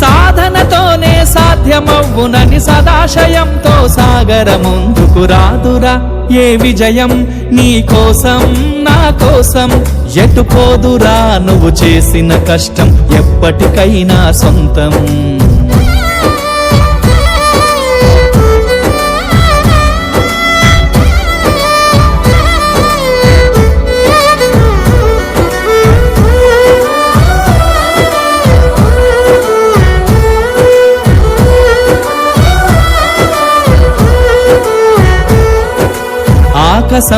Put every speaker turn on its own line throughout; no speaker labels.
సాధనతోనే సాధ్యమవ్వునని సదాశయంతో సాగర ముందుకు రాదురా. ఏ విజయం నీ కోసం నా కోసం? ఎటు పోదురా నువ్వు చేసిన కష్టం ఎప్పటికైనా సొంతం.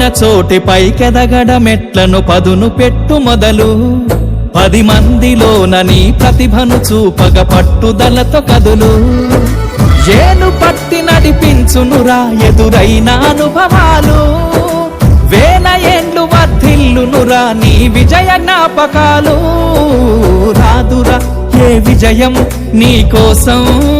పడిపోయిన చోటి పైకెదగడ మెట్లను పదును పెట్టు మొదలు. పది మందిలోన నీ ప్రతిభను చూపగ పట్టుదలతో కదులు. ఏను పట్టి నడిపించునురా ఎదురైన అనుభవాలు. వేల ఏండ్లు వర్ధిల్లునురా నీ విజయ జ్ఞాపకాలు. రాదురా ఏ విజయం నీ కోసం?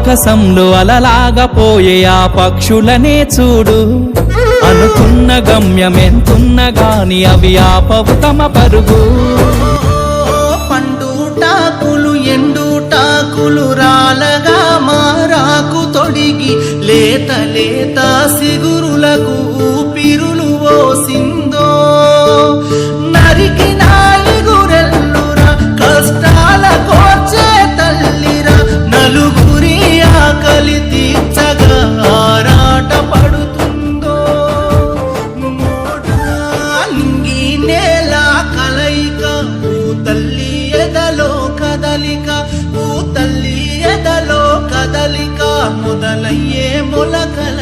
ఆకాశంలో అలలాగపోయే ఆ పక్షులనే చూడు. అనుకున్న గమ్యం ఎంతున్న గాని అవి ఆపవు తమ పరుగు.
పండుట తల్లి ఎదలో కదలిక ఊ తల్లి ఎదలో కదలిక మొదలయ్యే మొలకల